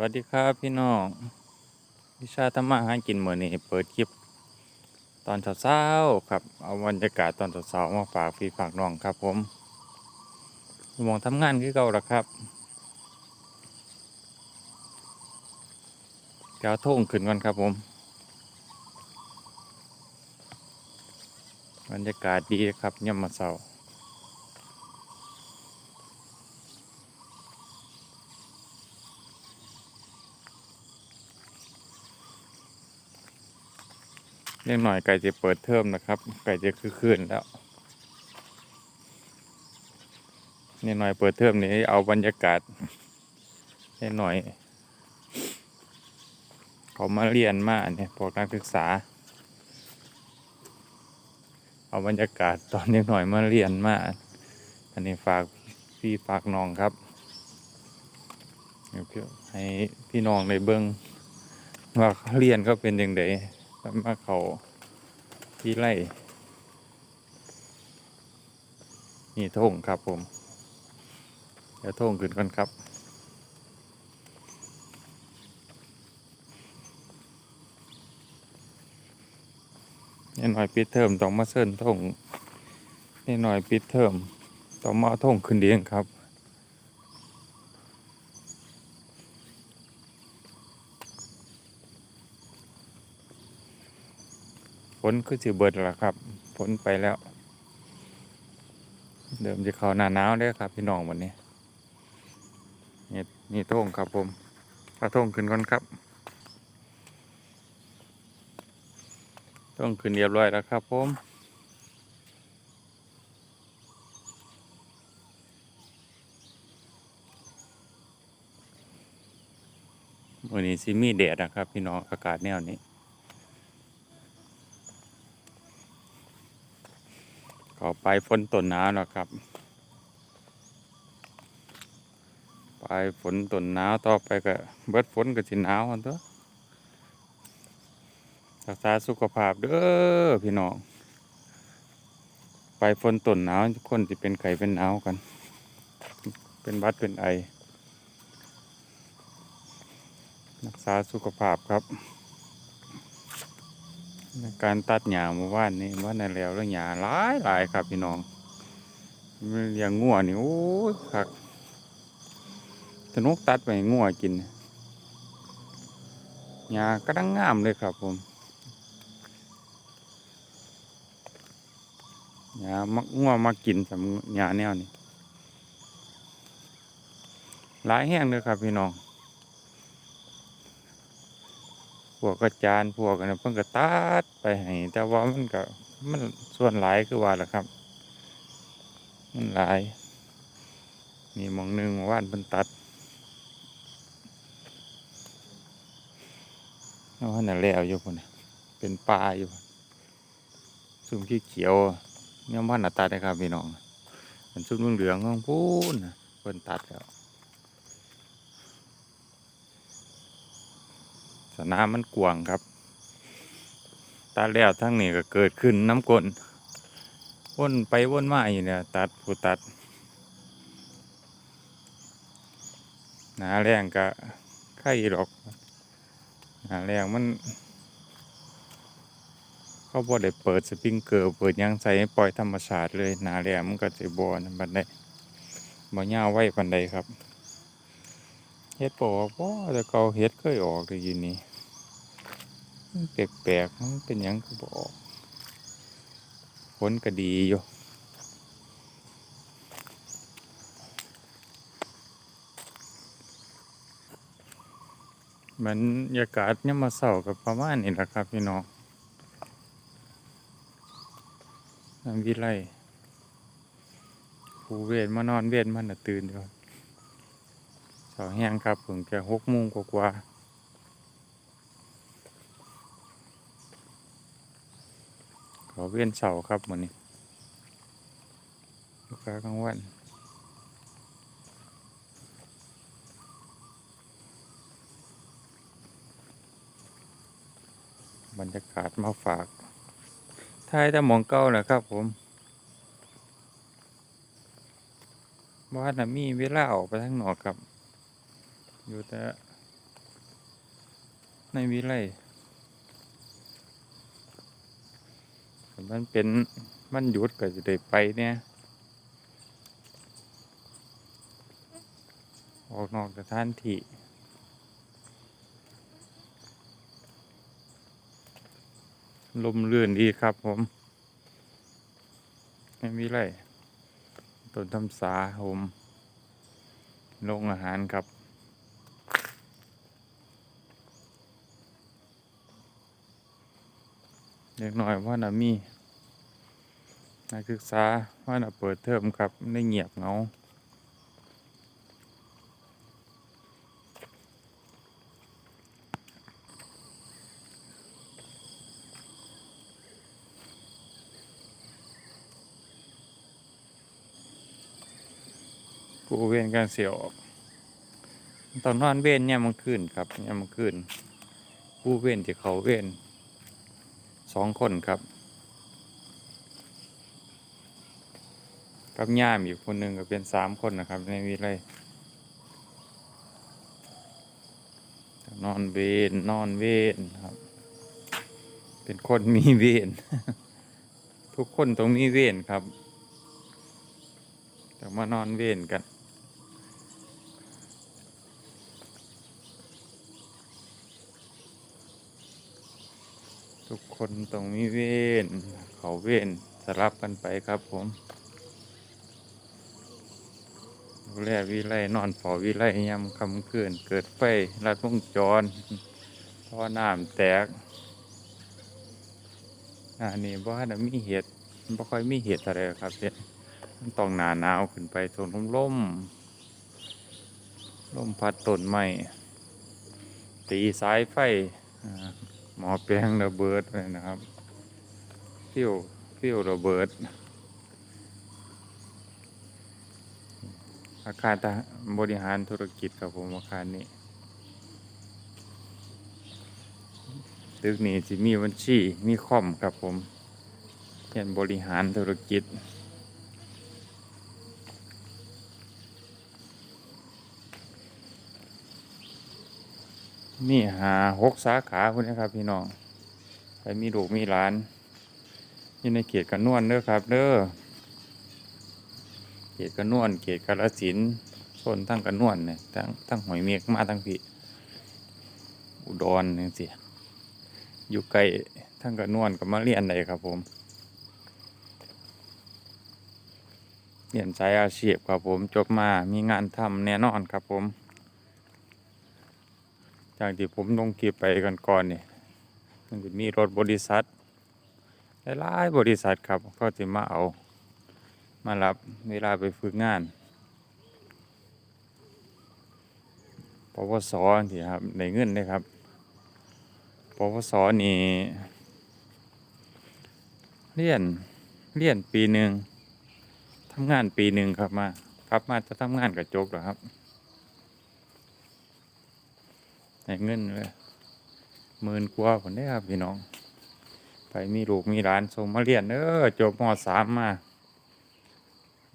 วัสดีครับพี่น้อง วิชาธรรมะหากินเมื้อนี้เปิดคลิป ตอนเช้าๆครับ เอาบรรยากาศตอนเช้าๆมาฝากพี่ฝากน้องครับผมมองทำงานคือเก่าละครับแก้วท่งขึ้นก่อนครับผม บรรยากาศดีครับย่ำมาเช้า เล็กหน่อยไก่จะเปิดเทอมนะครับ ไก่จะคือคืนแล้วนี่หน่อยเปิดเทอมนี้เอาบรรยากาศให้หน่อย เขามาเรียนมาเนี่ยพวกนักศึกษา เอาบรรยากาศตอนเล็กหน่อยมาเรียนมาอันนี้ฝากพี่ฝากน้องครับให้พี่น้องในเบิ้องว่าเรียนก็เป็นอยังไงมาเขาที่ไร่นี่ท่งครับผมเดี๋ยวท่งขึ้นก่อนครับ นี่หน่อยปิดเทอมต้องมาเซินท่งนี่หน่อยปิดเทอมต้องมาท่งขึ้นเดียงครับ ฝนก็จะเบิดแล้วครับฝนไปแล้ว เดิมจะเข้าหน้าหนาวแล้ครับ พี่น้องวันนี้นี่นี่ท่งครับผมเอาท่งขึ้นก่อนครับโท่งขึ้นเรียบร้อยแล้วครับผมวันนี้ซิมีแดดนะครับ พี่น้องอากาศแนวนี้ ก็ไปฝนต้นหนาวแล้วครับ ไปฝนต้นหนาวต่อไปก็เบิดฝนก็สิหนาวอันตัวรักษาสุขภาพเด้อพี่น้อง ไปฝนต้นหนาวคนจะเป็นไข้เป็นหนาวกัน เป็นบัดเป็นไอ รักษาสุขภาพครับ การตัดหญ้าเมื่อวานนี้ว่าในแล้วแล้วหญ้าหลายหลายครับพี่น้องมันเลี้ยงงัวนี่โอ้ยคักสนุกตัดไปงัวกินหญ้ากระดังงามเลยครับผมหญ้ามักงัวมากินสำหญ้าแนวนี้หลายแห้งเลยครับพี่น้อง พ วกกระจานพวกอันนะเพิ่งก็ตัดไปให้แต่ว่ามันก็มันส่วนหลายคือว่าแหละครับ มันหลายมีมองหนึงเมื่อว่านเพิ่นตัดเอาหันน่ะแล้วอยู่พนเป็นปลาอยู่พุ่นซุ่มขี้เขียวเนี่ยมันน่ะตัดนะครับพี่น้องมันซุ่มเหลืองๆของพูนเพิ่นตัดแล้ว สนามมันกว้างครับตาแล้วทั้งนี้ก็เกิดขึ้นน้ำกลนวนไปวนมาอยู่เนี่ยตัดผู้ตัดหนาแรงก็ไข่หรอกหนาแรงมัน เขาบ่ได้เปิดสปริงเกอร์เปิดยังใส่ปล่อยธรรมชาติเลยหนาแรงมันก็จะบ่นะบันไดบ่ยาวไว้ปันใดครับ เฮ็ดปอกบ่แต่เกาเฮ็ดเคยออกเลยอยู่นี่มันแปลกๆมันเป็นยังก็บออกผลก็ดีอยู่บรรยากาศยามมาเช้ากับประมาณนี้แหละครับพี่น้องน้ำวิไลครูเวทมานอนเวทมันน่ะตื่นอยู่าแห้งครับเพิ่งจะหกโมงกว่าๆขอเวียนเสาครับวันนี้ลูกค้ากลางวันบรรยากาศมาฝากท้ายต่หมองเก้าแหละครับผมบ้านนะมีเวลาออกไปทางนอกครับ อยู่แต่ในวิไลถ้ามันเป็นมันหยุดก็จะได้ไปเนี่ยออกนอกสถานที่ลมเลื่นดีครับผม ไม่มีไรต้นทำสาผมลงอาหารครับ เล็กน้อยว่านะมีนักศึกษาว่านะเปิดเทอมครับไม่เงียบเงากูเวนกันเสียออก ตอนนอนเวนเนี่ยมันขึ้นครับเนี่ยมันขึ้นกู้เวนที่เขาเวน สองคนครับ กับย่ามอีกคนหนึ่งก็เป็นสามคนนะครับ ในวิไลนอนเวนนอนเวนครับ เป็นคนมีเวนทุกคนต้องมีเวนครับแต่มานอนเวนกัน ทุกคนต้องมีเวนเขาเวนสลับกันไปครับผมดูแลวิไลนอนฝ้าวิไลยำคำคืนเกิดไฟลัดวงจรท่อน้ำแตกอันนี้บ่ฮั่นมีเห็ดบ่ค่อยมีเห็ดอะไรครับเนี่ยมันต้องหนาหนาวขึ้นไปทนลมลมลมพัดต้นไม้ตีสายไฟอ่า หมอแปลงระเบิดเลยนะครับฟิวฟิวระเบิด อาคารทบริหารธุรกิจครับผมอาคารนี้ตึกนี้จะมีบัญชีมีคอมครับผมเรียนบริหารธุรกิจ มีหาหกสาขาคุณนะครับ พี่น้องใครมีลูกมีหลานอยู่ในเขตกันนวลเด้อครับเด้อเขตกันนวลเขตกาฬสินธุ์โซนทั้งกันนวลเนี่ยทั้งทั้งหอยเมียกมาทั้งพี่อุดรนี่สิอยู่ใกลทั้งกันนวลกับมาเรียนได้ครับผมเรียนสายอาชีพครับผมจบมามีงานทำแน่นอนครับผม จากที่ผมลงคลิปไปกันก่อนๆนี่มันจะมีรถบริษัทหลายบริษัทครับก็จะมาเอา มารับเวลาไปฝึกงานปวสที่ครับในเงินเลยครับปวสนี่เรียนเรียนปีหนึ่งทำงานปีหนึ่งครับมา ครับมาจะทำงานกับจบเหรอครับ ให้เงินเลยหมื่นกว่าผลได้ครับพี่น้อง ไปมีลูกมีหลานส่งมาเรียนเออจบมสามมา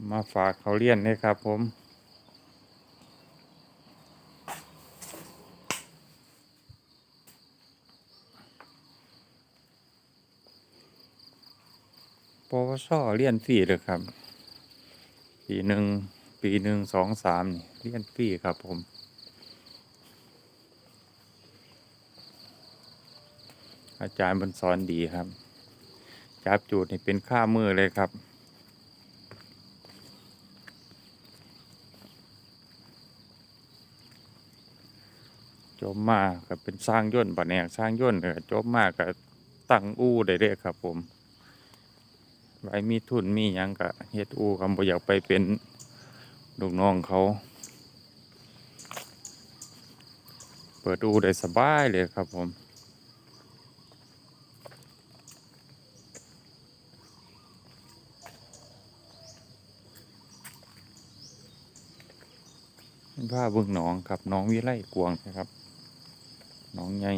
มาฝากเขาเรียนเลยครับผมปวชเรียนฟรีเลยครับ ปีหนึ่งปีหนึ่งสองสามนี่เรียนฟรีครับผม อาจารย์บนสอนดีครับ จับจูดนี่เป็นข้ามือเลยครับจบมากก็เป็นสร้างย่นต์ปะแนกสร้างย่นต์ก็จบมากก็ตั้งอู้ได้เลยครับ ผมไว้มีทุนมียังก็เฮ็ดอู้คำบ่อยากไปเป็นลูกน้องเขา เปิดอู้ได้สบายเลยครับผม ผ้าเบื้องหนองครับน้องวิไลกวงนะครับน้องใหญ่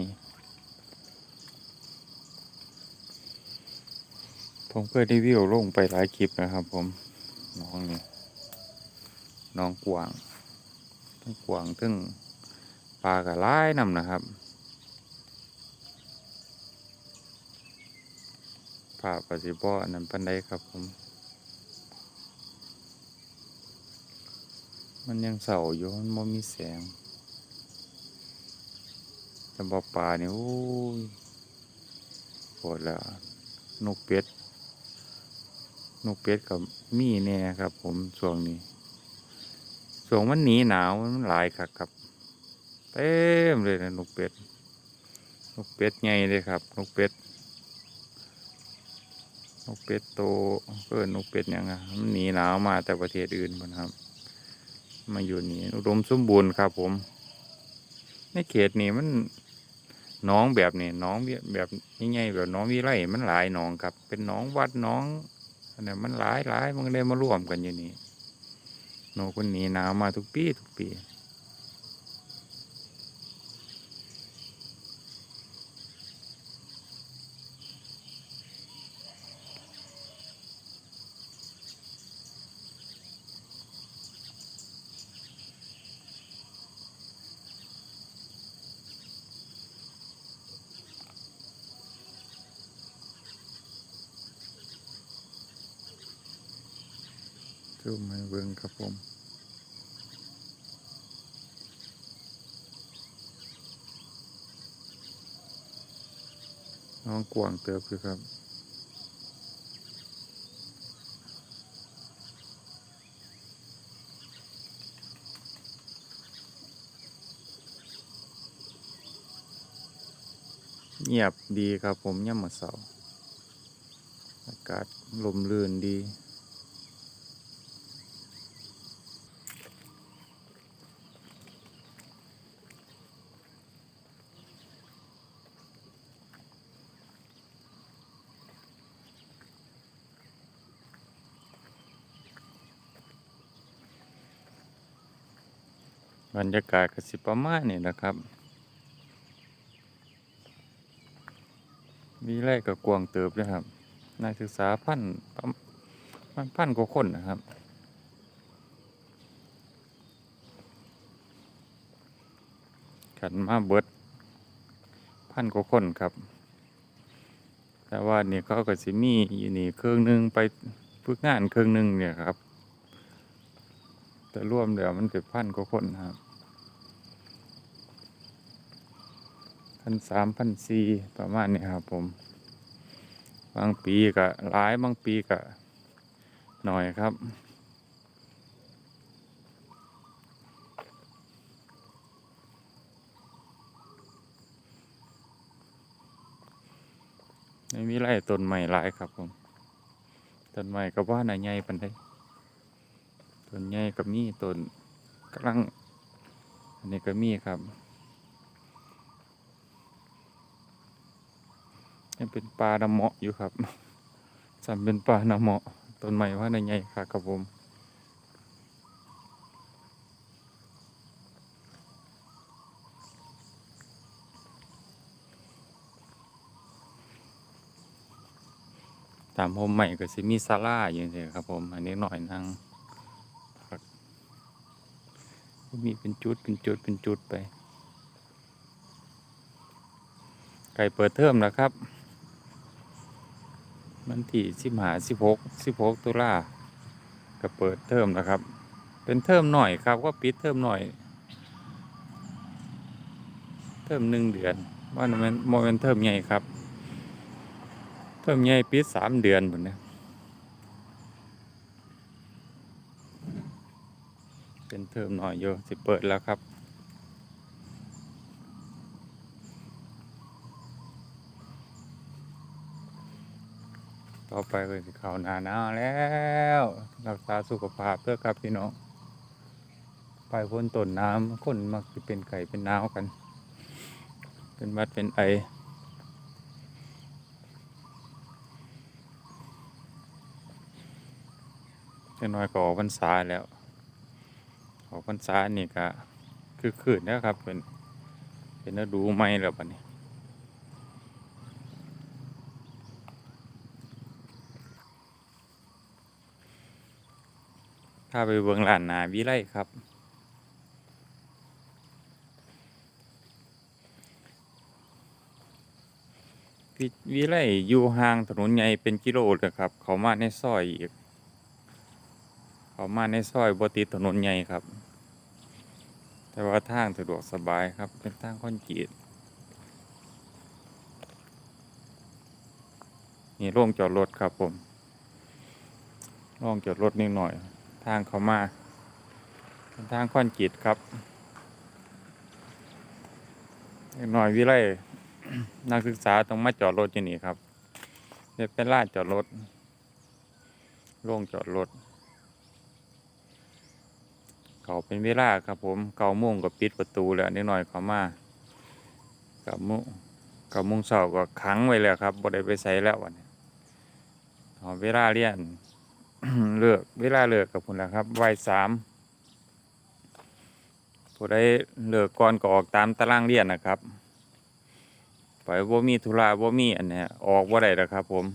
ผมเคยรีวิวลงไปหลายคลิปนะครับ ผมน้องนี่น้องกวางทั้งกวางทั้งปลากระไล่นำนะครับภาพปฏิบัตินั้นปันไดครับผม มันยังเศร้าอยู่มันบ่มีแสงแต่บ่ป่านี่โอ้ยโหดล้วนกเป็ดนกเป็ดกับมีแน่ครับ ผมช่วงนี้ช่วงมันหนีหนาวมันหลายคักครับเต็มเลยนะนกเป็ดนกเป็ดใหญ่เลยครับนกเป็ดนกเป็ดโตเอิ้นนกเป็ดยังอะมันหนีหนาวมาแต่ประเทศอื่นพุ่นครับ มาอยู่นี่อุดมสมบูรณ์ครับผม ในเขตนี้มันน้องแบบนี้น้องแบบง่ายๆแบบน้องวิไลมันหลายหนองครับ เป็นหน้องวัดหน้องอันนี้มันหลายหลายมันเลยมาร่วมกันอยู่นี่นคนนีหนาวมาทุกปีทุกปี ซูมให้เบิ่งครับผมน้องกวางเติบคือครับเงียบดีครับผมย่ำมาเสาอากาศลมลื่นดี บรรยากาศก็สิประมาณนี้นะครับ มีไรกับกวางเติบด้วยครับ นักศึกษาพันประมาณพันกว่าคนนะครับขันมาเบิดพันกว่าคนครับ แต่ว่านี่เขาก็สิมีอยู่นี่เครื่องหนึงไปฝึกงานเครื่องหนึงเนี่ยครับ แต่ร่วมแล้วมันเป็นพันกว่าคนนครับพันสามพันสี่ประมาณนี้ครับผม บางปีก็หลายบางปีก็หน่อยครับไม่มีไรต้นใหม่หลายครับผมต้นใหม่ก็ว่าน่ะใหญ่ปันได้ ต้นใหญ่ก็มีต้นกลังอันนี้ก็มีครับยังเป็นปลาดำเหมาะอยู่ครับจำเป็นปลาดำเหมาะต้นใหม่ว่าน่ะใหญ่ครับครับผมตามผมใหม่ก็สิมีศาลาอยู่นี่ครับผม อันนี้หน่อยนั่งพัก มีเป็นจุดเป็นจุดเป็นจุดไป ไก่เปิดเทอมแล้วครับ มันที่สิบหาสิบหกสิบหกตุลาก็เปิดเทอมแล้วครับ เป็นเทอมหน่อยครับก็ปิดเทอมหน่อย เทอมหนึ่งเดือนว่ามันโมเมนเทอมใหญ่ครับเพิ่มใหญ่ปีสามเดือนหมดนะ เป็นเทอมหน่อยอยู่สิเปิดแล้วครับ ต่อไปก็สิเข้าหนาหนาวแล้ว รักษาสุขภาพเพื่อครับพี่น้องไปพ้นต้นน้ำคนมักจะเป็นไก่เป็นหนาวกัน เป็นวัดเป็นไอจักหน้อยก็ออกพรรษาแล้ว ออกพรรษานี่ก็คือคืนนะครับเป็นเป็นฤดูใหม่แล้วบัดนี้ถ้าไปเบิ่งร้านนาวิไลครับพวิวิไลอยู่ห่างถนนใหญ่เป็นกิโลเลยครับ เขามาในซอยอีก เขามาในซอยบติดถนนใหญ่ครับ แต่ว่าทางสะดวกสบายครับ เป็นทางคอนกรีตนี่โร่งจอดรถครับผมโร่งจอดรถนิดหน่อย ทางเขามาเป็นทางคอนกรีตครับนิดหน่อยวิไลนักศึกษาต้องมาจอดรถอยู่นี่ครับเนี่ยเป็นลานจอดรถโล่งจอดรถ เขาเป็นเวลาครับผมเก้าโมงก็ปิดประตูแล้วนิดหน่อยเขามาก้าโมงเก้าโมงเช้าก็ขังไว้แล้วครับบ่ได้ไปใส่แล้ววันนี้เอเวลาเรียนเลิกเวลาเลิกกับคุณแล้วครับวัยสามผู้ใดเลิกก่อนก็ออกตามตารางเรียนนะครับไปบ่มีธุระบ่มีอันนี้ออกบ่ได้แล้วครับ ผม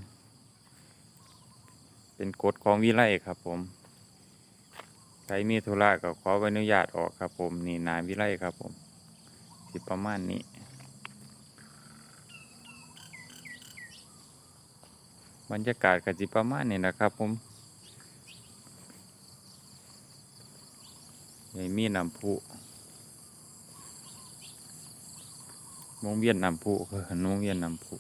เป็นกฎของวิไลครับผม ใครมีธุระก็ขอใบอนุญาตออกครับผม นี่นายวิไลครับผมสิประมาณนี้บรรยากาศก็สิประมาณนี้นะครับผมนี่มีน้ำพุวงเวียนน้ำพุคือวงเวียนน้ำพุ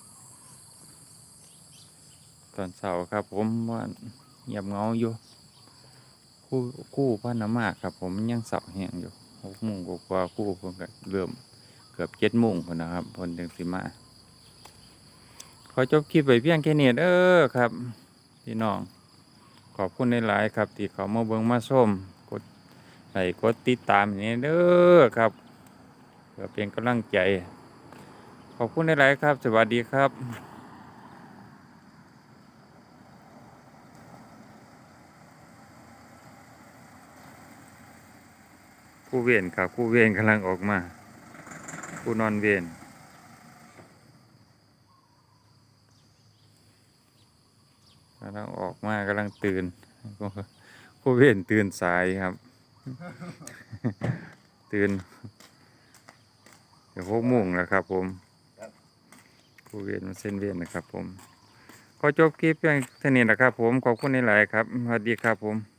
ตอนเช้าครับผมว่าเงียบเงาอยู่ คู่คู่พระนมากครับ ผมยังเสาแห้งอยู่หกโมงกว่าคู่เพิ่นก็เริ่มเกือบเจ็ดโมงคนนะครับพนจึงสิมาขอจบคลิปไปเพียงแค่นี้เด้อครับ พี่น้อง ขอบคุณในหลายๆครับ ที่เขามาเบิ่งมาชมกดไลค์กดติดตามอย่างนี้เด้อครับเพื่อเป็นกำลังใจ ขอบคุณหลายๆครับ สวัสดีครับ ผู้เวียนครับผู้เวียนกำลังออกมาผู้นอนเวียนกำลังออกมากำลังตื่นผู้เวียนตื่นสายครับ ตื่นเดี๋ยวหกโมงแล้วครับ ผมผู้เวียนมาเส้นเวียนนะครับ ผมขอจบคลิปเพียงเท่านี้นะครับ ผมขอบคุณหลายๆครับสวัสดีครับผม